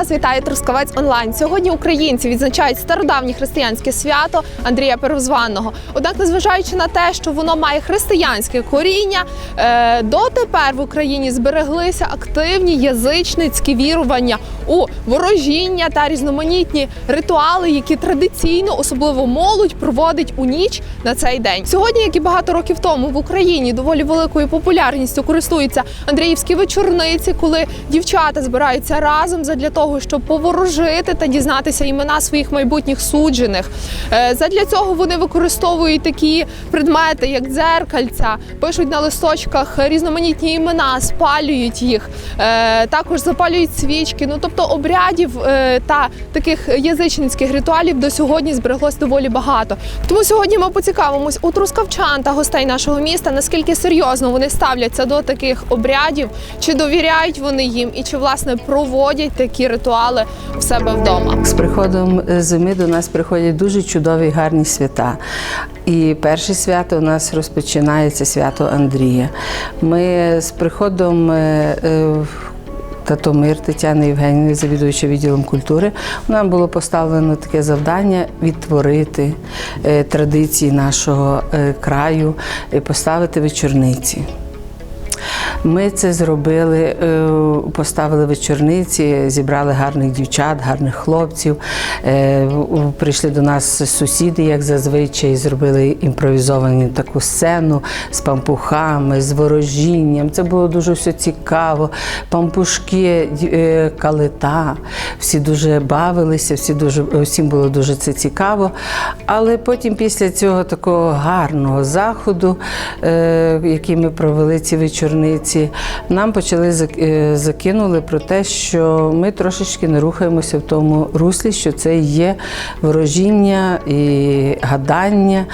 Вас вітає Трускавець онлайн. Сьогодні українці відзначають стародавнє християнське свято Андрія Первозванного. Однак, незважаючи на те, що воно має християнське коріння, е, дотепер в Україні збереглися активні язичницькі вірування у ворожіння та різноманітні ритуали, які традиційно, особливо молодь, проводить у ніч на цей день. Сьогодні, як і багато років тому, в Україні доволі великою популярністю користуються Андріївські вечорниці, коли дівчата збираються разом задля того, щоб поворожити та дізнатися імена своїх майбутніх суджених. Е, Задля цього вони використовують такі предмети, як дзеркальця, пишуть на листочках різноманітні імена, спалюють їх, е, також запалюють свічки. Ну тобто обрядів е, та таких язичницьких ритуалів до сьогодні збереглось доволі багато. Тому сьогодні ми поцікавимось у трускавчан та гостей нашого міста, наскільки серйозно вони ставляться до таких обрядів, чи довіряють вони їм, і чи власне проводять такі ритуали в себе вдома. З приходом зими до нас приходять дуже чудові гарні свята. І перше свято у нас розпочинається свято Андрія. Ми з приходом. е, е, Татомир Тетяни Євгенівни, завідуюча відділом культури, нам було поставлено таке завдання відтворити е, традиції нашого е, краю, поставити вечорниці. Ми це зробили, е, поставили вечорниці, зібрали гарних дівчат, гарних хлопців. Е, Прийшли до нас сусіди, як зазвичай, зробили імпровізовану таку сцену з пампухами, з ворожінням. Це було дуже все цікаво. Пампушки, е, калита. Всі дуже бавилися, всі дуже, всім було дуже це цікаво. Але потім, після цього такого гарного заходу, який ми провели ці вечорниці, нам почали е, закинули про те, що ми трошечки не рухаємося в тому руслі, що це є ворожіння і гадання.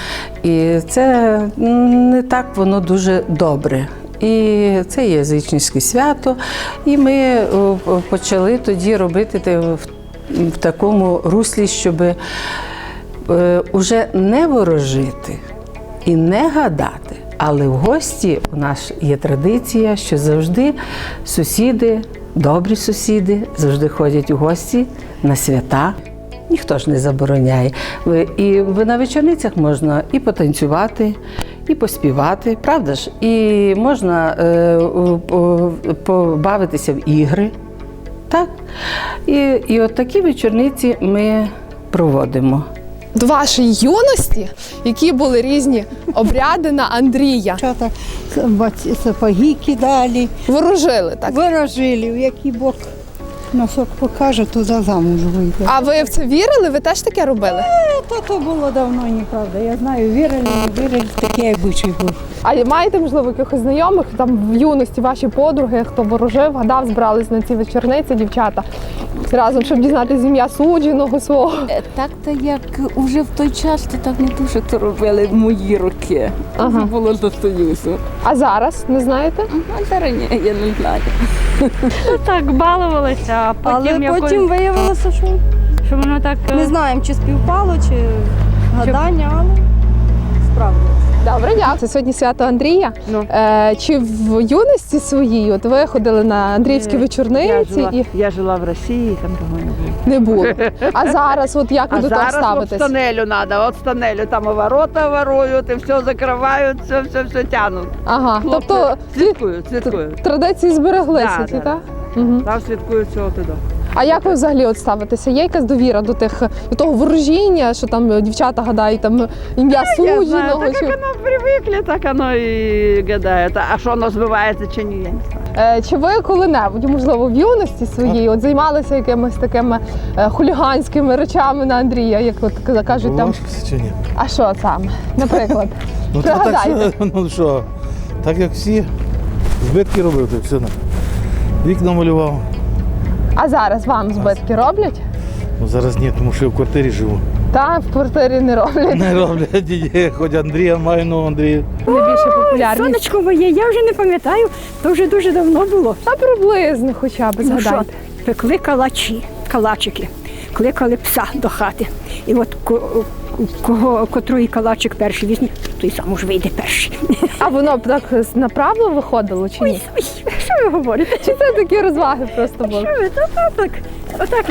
І це не так воно дуже добре. І це є язичницьке свято. І ми почали тоді робити в такому руслі, щоб е, уже не ворожити і не гадати. Але в гості у нас є традиція, що завжди сусіди, добрі сусіди, завжди ходять у гості на свята. Ніхто ж не забороняє. І на вечорницях можна і потанцювати, і поспівати, правда ж? І можна е, побавитися в ігри. Так? І, і от такі вечорниці ми проводимо. До вашої юності, які були різні обряди на Андрія, бац- сапоги кидали, ворожили так. ворожили, в який бок носок покаже, туди замуж вийде. А ви в це вірили? Ви теж таке робили? То то було давно, неправда. Я знаю, вірили, не вірили, такий обичай був. А маєте, можливо, якихось знайомих там в юності ваші подруги, хто ворожив, гадав, збирались на ці вечорниці, дівчата разом, щоб дізнатися ім'я судженого свого. Е, Так то як уже в той час, то так не дуже то робили в мої роки. Ага. Ага. було до Союзу. А зараз не знаєте? А зараз ні, я не знаю. Так, балувалися, а потім, Але якось, потім виявилося, що що воно так е, не знаємо, чи співпало, чи гадання, але справді. Добре, дякую. Це сьогодні свято Андрія. Ну. Е, чи в юності своїй от ви ходили на Андріївські я, вечорниці жила, і я жила в Росії, там того не було. не було? А зараз, от як ви А до того зараз от ставитесь? станелю надо, от станелю, там ворота воруют, и все закрывают, все, все, все тянут. Ага, Хлопці тобто слідкують, слідкують. традиції збереглися, Да, ті, да, так? Угу. Там слідкують все туди. А як ви взагалі от ставитеся? Є якась довіра до тих до того ворожіння, що там е, дівчата гадають там ім'я Я знаю, судженого? так Чи, как оно привыкли, так оно и гадает. А что оно сбывается, чи ні, я не знаю. Е, чи ви коли-небудь, можливо, в юності своїй от займалися якимись такими е, хуліганськими речами на Андрія, як от кажуть там? Чи ні? А що саме? Наприклад, Ну, то так, ну що, так як всі, збитки робив, то все. Вікна малював. А зараз вам збитки роблять? Ну, зараз ні, тому що я в квартирі живу. Та в квартирі не роблять. Не роблять хоч Андрія маю, ну Андрія. Найбільше популярність. Сонечко моє, я вже не пам'ятаю, то вже дуже давно було. Та приблизно хоча б Ну що, пекли калачі, калачики, кликали пса до хати. І от кого, котрий калачик перший візьме, той сам уж вийде перший. А воно б так направо виходило чи ні? Ой, що ви говорите? Чи це такі розваги просто були? Що ви, то так. Отак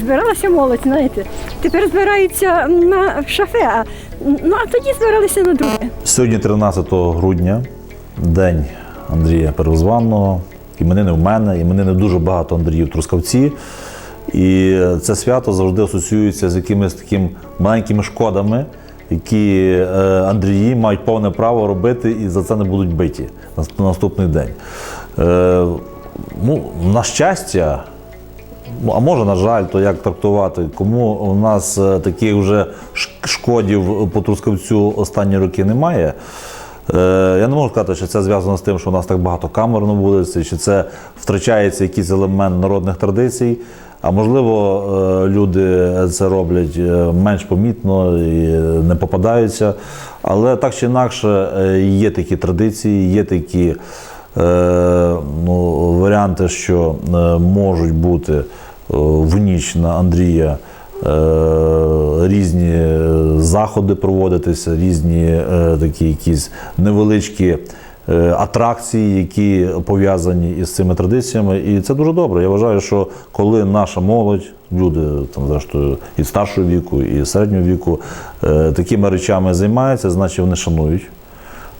збиралася молодь, знаєте. Тепер збираються на шафе, а, ну а тоді збиралися на друге. Сьогодні 13 грудня, день Андрія Первозванного. Іменини в мене, іменини дуже багато Андріїв Трускавці. І це свято завжди асоціюється з якимись такими маленькими шкодами, які е, Андрії мають повне право робити і за це не будуть биті на на наступний день. Е, ну, на щастя, Ну, а може, на жаль, то як трактувати? Кому у нас е, таких вже шкодів по Трускавцю останні роки немає. Я не можу сказати, що це зв'язано з тим, що у нас так багато камер на вулиці, чи це втрачається якийсь елемент народних традицій. А можливо, е, люди це роблять е, менш помітно і не попадаються. Але так чи інакше е, є такі традиції, є такі ну, варіанти, що можуть бути в ніч на Андрія різні заходи проводитися, різні такі якісь невеличкі. Е, Атракції, які пов'язані із цими традиціями, і це дуже добре. Я вважаю, що коли наша молодь, люди там зрештою і старшого віку, і середнього віку, е, такими речами займаються, значить вони шанують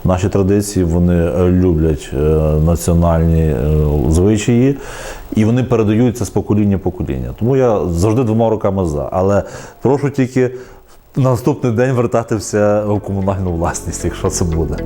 наші традиції, вони люблять е, національні звичаї, і вони передають це з покоління покоління. Тому я завжди двома руками за. Але прошу тільки на наступний день вертатися в комунальну власність, якщо це буде.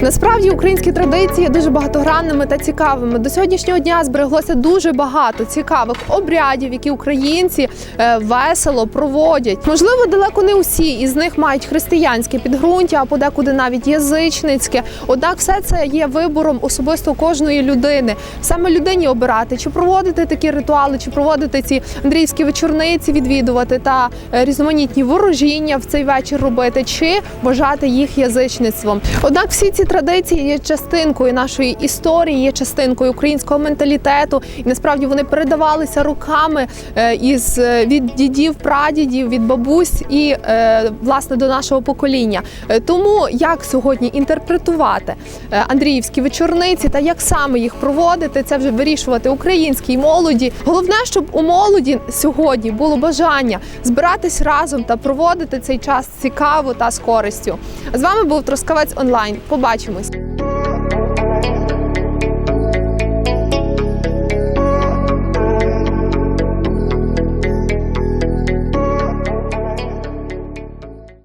Насправді українські традиції дуже багатогранними та цікавими. До сьогоднішнього дня збереглося дуже багато цікавих обрядів, які українці е, весело проводять. Можливо, далеко не усі із них мають християнське підґрунтя, а подекуди навіть язичницьке. Однак, все це є вибором особисто кожної людини. Саме людині обирати, чи проводити такі ритуали, чи проводити ці андріївські вечорниці, відвідувати та е, різноманітні ворожіння в цей вечір робити, чи бажати їх язичництвом. Однак всі ці традиції є частинкою нашої історії, є частинкою українського менталітету, і насправді вони передавалися руками е, із е, від дідів, прадідів, від бабусь і е, власне до нашого покоління. Тому як сьогодні інтерпретувати Андріївські вечорниці та як саме їх проводити, це вже вирішувати українській молоді. Головне, щоб у молоді сьогодні було бажання збиратись разом та проводити цей час цікаво та з користю. З вами був Трускавець онлайн. Побачимось.